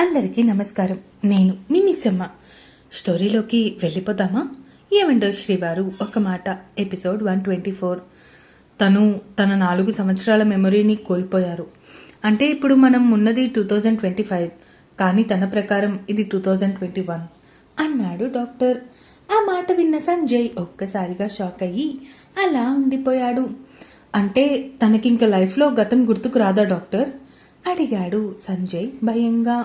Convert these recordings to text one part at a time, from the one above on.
అందరికీ నమస్కారం. నేను మీ స్టోరీలోకి వెళ్ళిపోదామా? ఏమండో శ్రీవారు ఒక మాట. Episode one twenty four. తను తన నాలుగు సంవత్సరాల మెమొరీని కోల్పోయారు. అంటే ఇప్పుడు మనం ఉన్నది టూ థౌజండ్ ట్వంటీ ఫైవ్. కానీ తన ప్రకారం ఇది టూ థౌజండ్ ట్వంటీ వన్. అన్నాడు డాక్టర్. ఆ మాట విన్న సంజయ్ ఒక్కసారిగా షాక్ అయ్యి అలా ఉండిపోయాడు. అంటే తనకింక లైఫ్లో గతం గుర్తుకు రాదా డాక్టర్? అడిగాడు సంజయ్ భయంగా.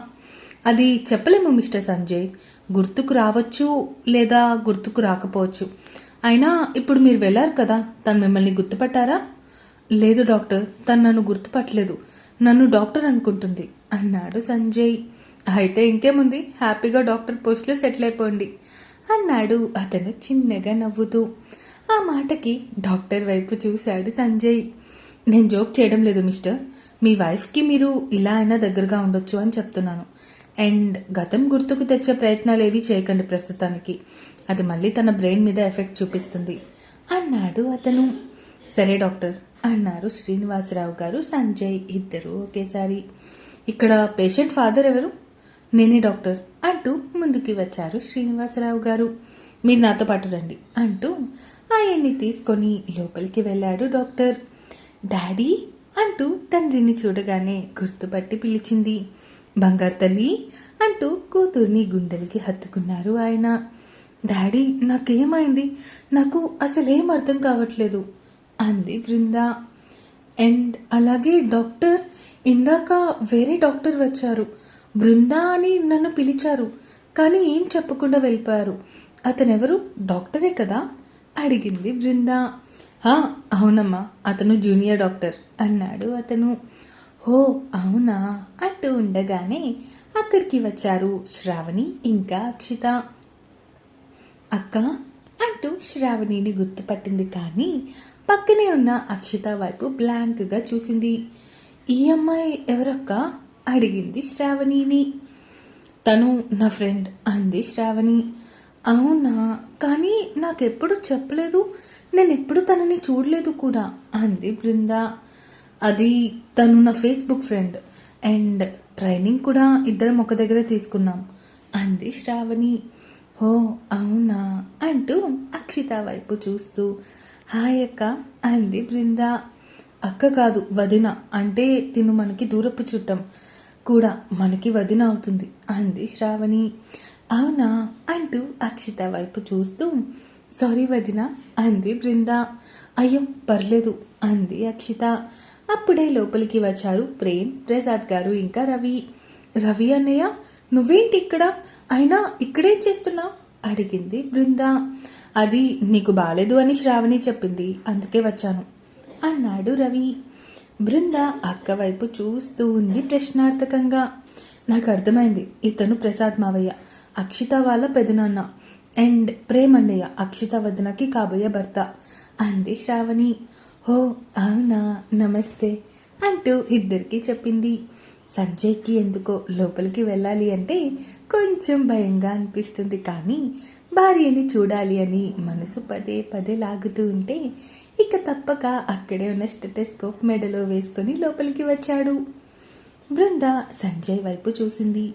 అది చెప్పలేము మిస్టర్ సంజయ్. గుర్తుకు రావచ్చు లేదా గుర్తుకు రాకపోవచ్చు. అయినా ఇప్పుడు మీరు వెళ్ళారు కదా తను మిమ్మల్ని గుర్తుపట్టారా? లేదు డాక్టర్ తను నన్ను గుర్తుపట్టలేదు. నన్ను డాక్టర్ అనుకుంటుంది అన్నాడు సంజయ్. అయితే ఇంకేముంది? హ్యాపీగా డాక్టర్ పోస్ట్లో సెటిల్ అయిపోండి అన్నాడు అతను చిన్నగా నవ్వుతూ. ఆ మాటకి డాక్టర్ వైపు చూశాడు సంజయ్. నేను జోక్ చేయడం లేదు మిస్టర్. మీ వైఫ్కి మీరు ఇలా అయినా దగ్గరగా ఉండొచ్చు అని చెప్తున్నాను. అండ్ గతం గుర్తుకు తెచ్చే ప్రయత్నాలు ఏవి చేయకండి ప్రస్తుతానికి. అది మళ్ళీ తన బ్రెయిన్ మీద ఎఫెక్ట్ చూపిస్తుంది. అన్నాడు అతను. సరే డాక్టర్ అన్నారు శ్రీనివాసరావు గారు సంజయ్ ఇద్దరు ఒకేసారి. ఇక్కడ పేషెంట్ ఫాదర్ ఎవరు? నేనే డాక్టర్ అంటూ ముందుకి వచ్చారు శ్రీనివాసరావు గారు. మీరు నాతో పాటు రండి అంటూ ఆయన్ని తీసుకొని లోపలికి వెళ్ళాడు డాక్టర్. డాడీ అంటూ తండ్రిని చూడగానే గుర్తుపట్టి పిలిచింది. బంగారు తల్లి అంటూ కూతుర్ని గుండెలకి హత్తుకున్నారు ఆయన. డాడీ నాకేమైంది? నాకు అసలేం అర్థం కావట్లేదు అంది బృంద. అండ్ అలాగే డాక్టర్ ఇందాక వేరే డాక్టర్ వచ్చారు. బృందా అని నన్ను పిలిచారు కానీ ఏం చెప్పకుండా వెళ్ళిపోయారు. అతనెవరు? డాక్టరే కదా? అడిగింది బృంద. అవునమ్మా అతను జూనియర్ డాక్టర్ అన్నాడు అతను. ఓ అవునా? అంటూ ఉండగానే అక్కడికి వచ్చారు శ్రావణి ఇంకా అక్షిత. అక్క అంటూ శ్రావణిని గుర్తుపట్టింది కానీ పక్కనే ఉన్న అక్షిత వైపు బ్లాంక్గా చూసింది. ఈ అమ్మాయి ఎవరక్క? అడిగింది శ్రావణిని. తను నా ఫ్రెండ్ అంది శ్రావణి. అవునా? కానీ నాకెప్పుడు చెప్పలేదు. నేను ఎప్పుడు తనని చూడలేదు కూడా అంది బృందా. అది తను నా ఫేస్బుక్ ఫ్రెండ్ అండ్ ట్రైనింగ్ కూడా ఇద్దరం ఒక దగ్గర తీసుకున్నాం. అంది శ్రావణి ఓ అవునా? అంటూ అక్షిత వైపు చూస్తూ హాయ్ అక్క అంది బృంద. అక్క కాదు వదిన. అంటే తిను మనకి దూరపు చుట్టం. కూడా మనకి వదిన అవుతుంది అంది శ్రావణి. అవునా? అంటూ అక్షిత వైపు చూస్తూ సారీ వదిన అంది బృంద. అయ్యో పర్లేదు అంది అక్షిత. అప్పుడే లోపలికి వచ్చారు ప్రేమ్ ప్రసాద్ గారు ఇంకా రవి. రవి అన్నయ్య నువ్వేంటి ఇక్కడ? అయినా ఇక్కడేం చేస్తున్నావు? అడిగింది బృంద. అది నీకు బాలేదు అని శ్రావణి చెప్పింది అందుకే వచ్చాను అన్నాడు రవి. బృంద అక్క వైపు చూస్తూ ఉంది ప్రశ్నార్థకంగా. నాకు అర్థమైంది ఇతను ప్రసాద్ మావయ్య అక్షిత వాళ్ళ పెదనాన్న అండ్ ప్రేమన్నయ్య అక్షిత వదనకి కాబోయే భర్త అంది శ్రావణి. ఓ అవునా? నమస్తే అంటూ ఇద్దరికి చెప్పింది. సంజయ్కి ఎందుకో లోపలికి వెళ్ళాలి అంటే కొంచెం భయంగా అనిపిస్తుంది కానీ భార్యని చూడాలి అని మనసు పదే పదే లాగుతూ ఉంటే ఇక తప్పక అక్కడే ఉన్న స్టెటెస్కోప్ మెడలో వేసుకొని లోపలికి వచ్చాడు. బృంద సంజయ్ వైపు చూసింది.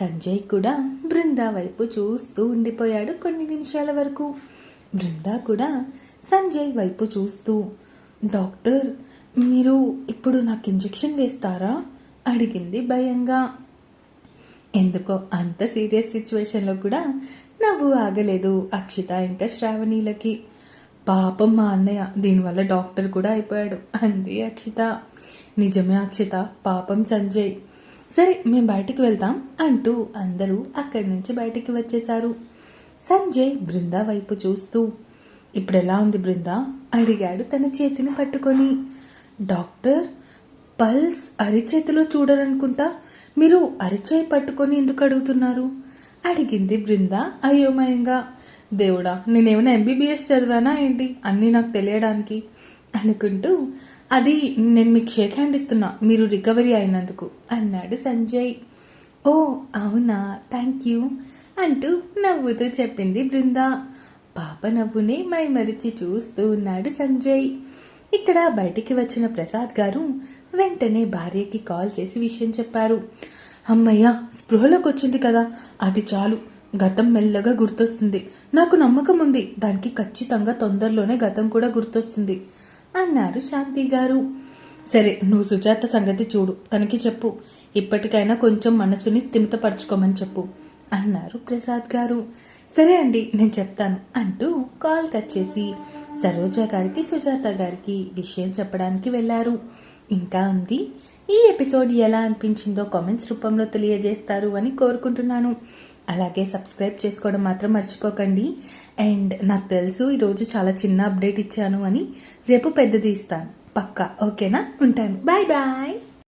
సంజయ్ కూడా బృంద వైపు చూస్తూ ఉండిపోయాడు కొన్ని నిమిషాల వరకు. బృంద కూడా సంజయ్ వైపు చూస్తూ డాక్టర్ మీరు ఇప్పుడు నాకు ఇంజెక్షన్ వేస్తారా? అడిగింది భయంగా. ఎందుకో అంత సీరియస్ సిచ్యువేషన్లో కూడా నవ్వు ఆగలేదు అక్షిత ఇంకా శ్రావణీలకి. పాపం మా అన్నయ్య దీనివల్ల డాక్టర్ కూడా అయిపోయాడు అంది అక్షిత. నిజమే అక్షిత పాపం సంజయ్. సరే మేము బయటికి వెళ్తాం అంటూ అందరూ అక్కడి నుంచి బయటికి వచ్చేశారు. సంజయ్ బృందా వైపు చూస్తూ ఇప్పుడు ఎలా ఉంది బృంద? అడిగాడు తన చేతిని పట్టుకొని. డాక్టర్ పల్స్ అరిచేతిలో చూడరనుకుంటా మీరు అరిచేయి పట్టుకొని ఎందుకు అడుగుతున్నారు? అడిగింది బృంద అయోమయంగా. దేవుడా నేనేమైనా ఎంబీబీఎస్ చదివానా ఏంటి? అన్నీ నాకు తెలియడానికి అనుకుంటూ. అది నేను మీకు షేక్ హ్యాండ్ ఇస్తున్నా మీరు రికవరీ అయినందుకు అన్నాడు సంజయ్. ఓ అవునా థ్యాంక్ యూ అంటూ నవ్వుతూ చెప్పింది బృందా. పాప నవ్వునే మైమరిచి చూస్తూ ఉన్నాడు సంజయ్. ఇక్కడ బయటికి వచ్చిన ప్రసాద్ గారు వెంటనే భార్యకి కాల్ చేసి విషయం చెప్పారు. అమ్మయ్య స్పృహలోకి వచ్చింది కదా. అది చాలు. గతం మెల్లగా గుర్తొస్తుంది. నాకు నమ్మకం ఉంది. దానికి ఖచ్చితంగా తొందరలోనే గతం కూడా గుర్తొస్తుంది అన్నారు శాంతి గారు. సరే నువ్వు సుజాత సంగతి చూడు. తనకి చెప్పు. ఇప్పటికైనా కొంచెం మనసుని స్థిమితపరచుకోమని చెప్పు అన్నారు ప్రసాద్ గారు. సరే అండి నేను చెప్తాను అంటూ కాల్ కట్ చేసి సరోజ గారికి సుజాత గారికి విషయం చెప్పడానికి వెళ్ళారు. ఇంకా ఉంది ఈ ఎపిసోడ్ ఎలా అనిపించిందో కామెంట్స్ రూపంలో తెలియజేస్తారు అని కోరుకుంటున్నాను. అలాగే సబ్స్క్రైబ్ చేసుకోవడం మాత్రం మర్చిపోకండి. అండ్ నాకు తెలుసు ఈరోజు చాలా చిన్న అప్డేట్ ఇచ్చాను అని రేపు పెద్దది ఇస్తాను. పక్కా ఓకేనా? ఉంటాను. Bye bye!